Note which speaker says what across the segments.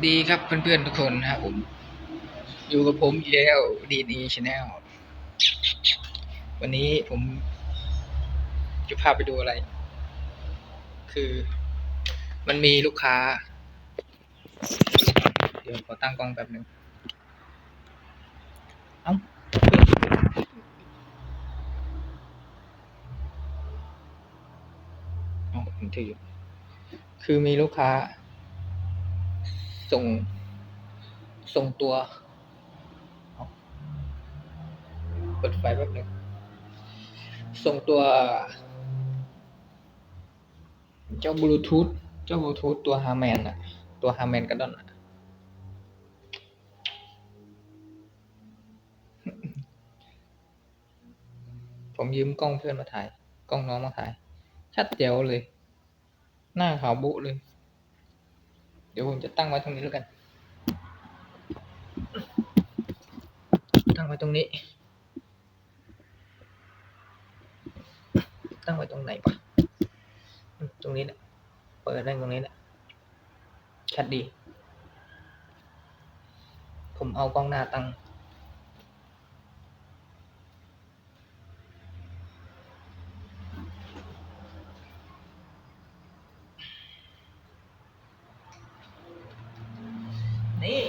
Speaker 1: สดีครับเพื่อนๆทุกคนนะครับผม อยู่กับผมอีกแล้วดีนีชาแนลวันนี้ผม จะพาไปดูอะไร คือ มันมีลูกค้า เดี๋ยวขอตั้งกล้องแป๊บหนึ่งเอ้าอ้าผมถืออยู่คือมีลูกค้า ส่งส่งตัวเปิดไฟแป๊บหนึงส่งตัวเจ้าบลูทูธเจ้าบลูทูธตัวฮาร์แมนอะตัวฮาร์แมนกระดอนอะผมยืมกล้องเพื่อนมาถ่าย กล้องน้องมาถ่าย ชัดเจ๋วเลย หน้าขาวบุเลย ดี๋ยวผมจะตั้งไว้ตรงนี้แล้วกัน ตั้งไว้ตรงนี้ ตั้งไว้ตรงไหนปะตรงนี้แหละเปิดได้ตรงนี้แหละชัดดี ผมเอากล้องหน้าตั้ง นี่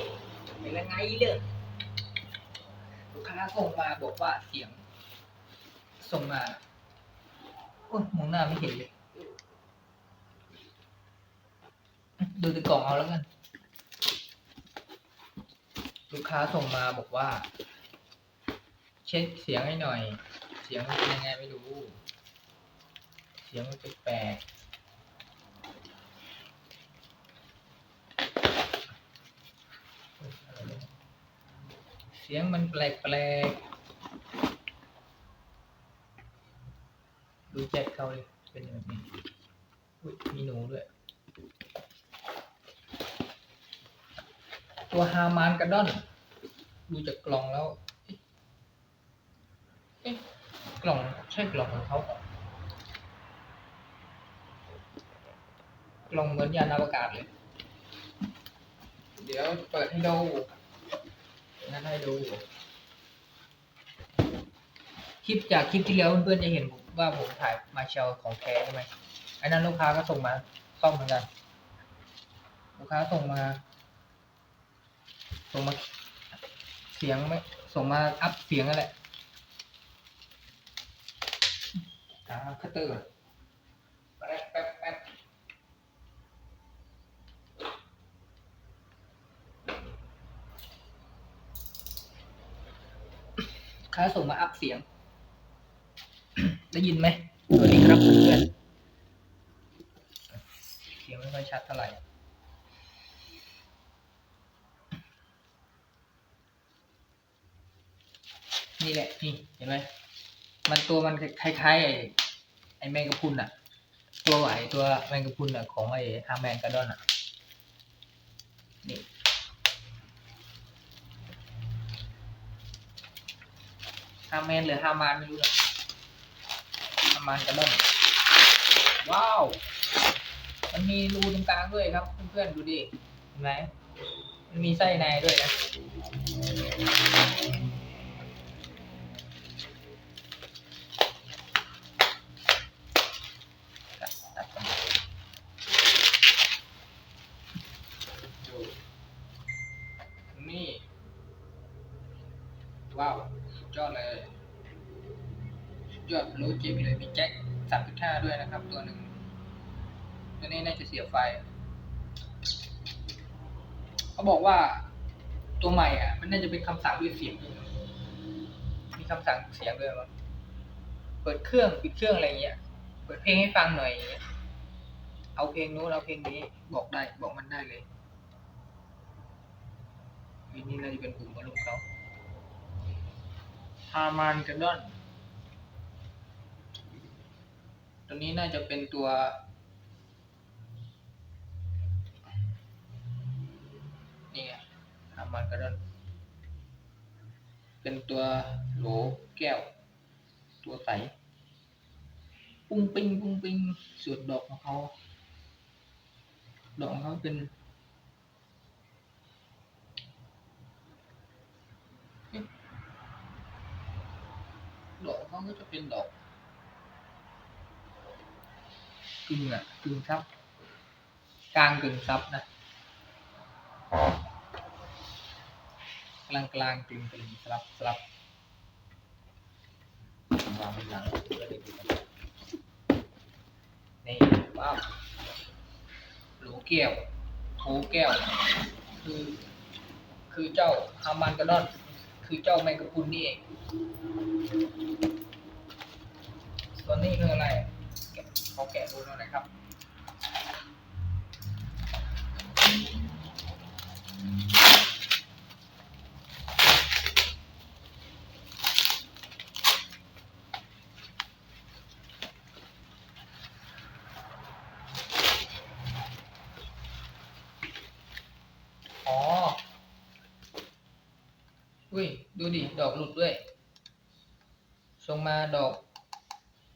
Speaker 1: เป็นยังไงเลยลูกค้าส่งมาบอกว่าเสียง ส่งมาโอ้ยมองหน้าไม่เห็นเลย ดูในกล่องเอาแล้วกัน ลูกค้าส่งมาบอกว่า เช็คเสียงให้หน่อย เสียงมันเป็นยังไงไม่รู้ เสียงมันแปลกๆ สียงมันแปลกๆดูแจ็คเขาเลยเป็นแบบนี้อุ๊ยมีหนูด้วย ตัวฮามานกระดอน ดูจากกล่องแล้วเอ๊ะกล่องใช่กล่องของเขาเปล่ากล่องเหมือนยานอวกาศเลย เดี๋ยวเปิดให้ดู งั้นให้ดู คลิปจากคลิปที่แล้วเพื่อนๆจะเห็นว่าผมถ่ายมาเชลของแท้ใช่ไหมอ้นั้นลูกค้าก็ส่งมาซ่อมเหมือนกัน ลูกค้าส่งมา ส่งมาเสียงไม่ส่งมาอัพเสียงนั่นแหละหาคัตเตอร์ก่อนแป๊บแป๊บแป๊บ ค้าส่งมาอัพเสียง ได้ยินไหมสวัสดีครับเพื่อนเสียงไม่ค่อยชัดเท่าไหร่นี่แหละนี่เห็นไหมมันตัวมันคล้ายๆไอ้ไอ้แมงกะพรุนอะตัวไหวตัวแมงกะพรุนอะของไอ้ฮาแมนกระดอนอะนี่าแมนหรือฮามานไม่รู้นะฮามานกระด้นว้าว มันมีรูตรงกลางด้วยครับ เพื่อนๆดูดิเห็นไหมมันมีไส้ในด้วยนะ ตัดตัดก่อนดูนี่ ว้าวสุดยอดเลยสุด ยอดรู้จิ๊บเลยมีแจ็คสามจุดห้าด้วยนะครับ ตัวหนึ่งตัวนี้น่าจะเสียไฟ เขาบอกว่าตัวใหม่อะ มันน่าจะเป็นคำสั่งด้วยเสียงมีคำสั่งเสียงด้วยมั้งเปิดเครื่องปิดเครื่องอะไรเงี้ย เปิดเพลงให้ฟังหน่อยเงี้ยเอาเพลงนู้นเอาเพลงนี้บอกได้บอกมันได้เลยอันนี้น่าจะเป็นกลุ่มอารมณ์เขาฮามานกันดอน ตรงนี้น่าจะเป็นตัว นี่ไงฮามาก็กดอนเป็นตัวโหลแก้ว ตัวใส ปุ้งปิ้งปุ้งปิ้งส่วนดอกของเขา ดอกเขาเป็นดอกเขาก็จะเป็นดอก กึ่งอะกึ่งซับกลางกึ่งซับนะกลางกลางกึ่งกึ่งสลับสลับวางบนหลังนี่ว้าวหลูแก้วโถแก้ว คือ คือเจ้าฮามันกระดอน คือเจ้าแมงกะพุนนี่เอง ส่วนนี้คืออะไรแกะเขาแกะ ดูหน่อยนะครับอ๋ออุ้ย ดูดิ ดอกหลุดด้วย ส่งมาดอก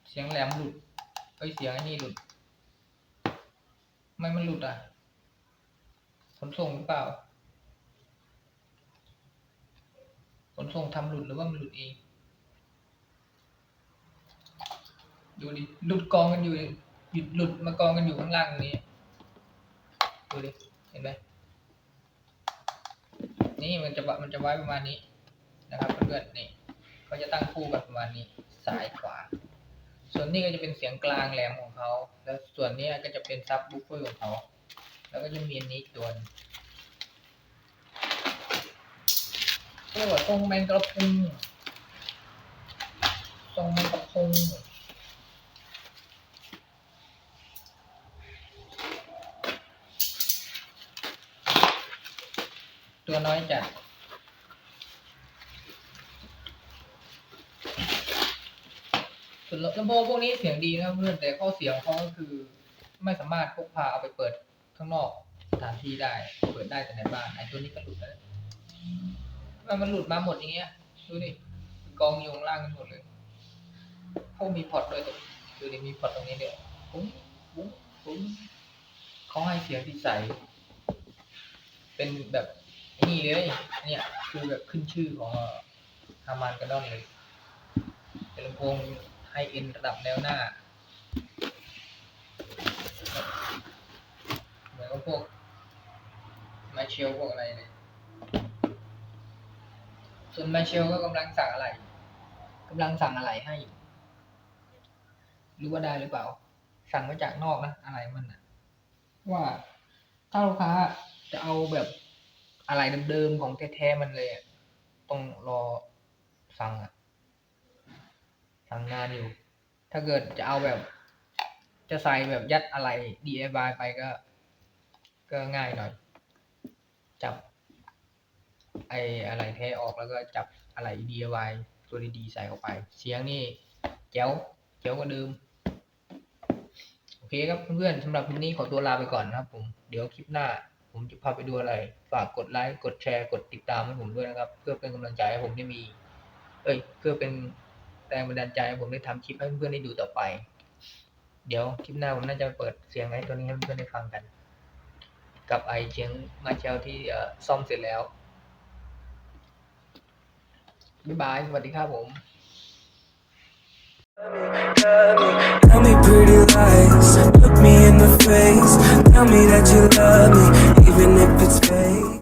Speaker 1: เสียงแหลมหลุด อ้ยเสียงไอ้นี่หลุดไม่มันหลุดอะ ขนส่งหรือเปล่า ขนส่งทำหลุดหรือว่ามันหลุดเอง ดูดิ หลุดกองกันอยู่หยุดหลุดมากองกันอยู่ข้างล่างนี้ ดูดิ เห็นไหมนี่มันจะวะมันจะไว้ประมาณนี้นะครับเพื่อนๆนี่เขาจะตั้งคู่กันประมาณนี้ ซ้ายขวา ส่วนนี้ก็จะเป็นเสียงกลางแหลมของเขา แล้วส่วนนี้ก็จะเป็นซับบูฟเฟอร์ของเขา แล้วก็จะมีอันนี้ตัวหนึ่งเรียกว่าทรงแมงกระพุนทรงแมงกระพุนตัวน้อยจัด ส่วนลำโพงพวกนี้เสียงดีนะครับเพื่อนแต่ข้อเสียของเขาก็คือ ไม่สามารถพกพาเอาไปเปิดข้างนอกสถานที่ได้ เปิดได้แต่ในบ้านไอ้ตัวนี้ก็หลุดแล้วมันมันหลุดมาหมดอย่างเงี้ยดูดิกองอยู่ข้างล่างกันหมดเลยพวกมีพอร์ตด้วยตรงดูดิมีพอร์ตตรงนี้เด้วยปุ้งปุ้งปุ้งเขาให้เสียงที่ใสเป็นแบบนี่เลยเนี่ยคือแบบขึ้นชื่อของฮามานกระดอนเลยเป็นลำโพง ไฮเอ็นระดับแนวหน้าเหมือนกับพวกมาเชลพวกอะไรเลยส่วนมาเชลก็กำลังสั่งอะไรกำลังสั่งอะไรให้อยู่รู้ว่าได้หรือเปล่า สั่งมาจากนอกนะอะไรมันนะว่าถ้าลูกค้าจะเอาแบบอะไรเดิมๆของแท้ๆมันเลยอะต้องรอสั่งอะ สั่งงานอยู่ ถ้าเกิดจะเอาแบบ จะใส่แบบยัดอะไร DIY ไปก็ ก็ง่ายหน่อย จับ ไออะไรแท้ออกแล้วก็จับอะไร DIY ตัวดีๆใส่เข้าไป เสียงนี่แจ๋วแจ๋วกว่าเดิมโอเคครับเพื่อนๆสำหรับคลิปนี้ขอตัวลาไปก่อนนะครับ ผม เดี๋ยวคลิปหน้า ผมจะพาไปดูอะไร ฝากกดไลค์ กดแชร์ กดติดตามให้ผมด้วยนะครับ เพื่อเป็นกำลังใจให้ผมได้มี เอ้ย เพื่อเป็น แรงบันดาลใจผมได้ทำคลิปให้เพื่อนๆได้ดูต่อไป เดี๋ยวคลิปหน้าผมน่าจะเปิดเสียงให้ตัวนี้ให้เพื่อนๆได้ฟังกัน กับไอเชียงมาเชลที่ซ่อมเสร็จแล้วบ๊ายบาย สวัสดีครับผม
Speaker 2: Tell me pretty lies, look me in the face. Tell me that you love me, even if it's fake.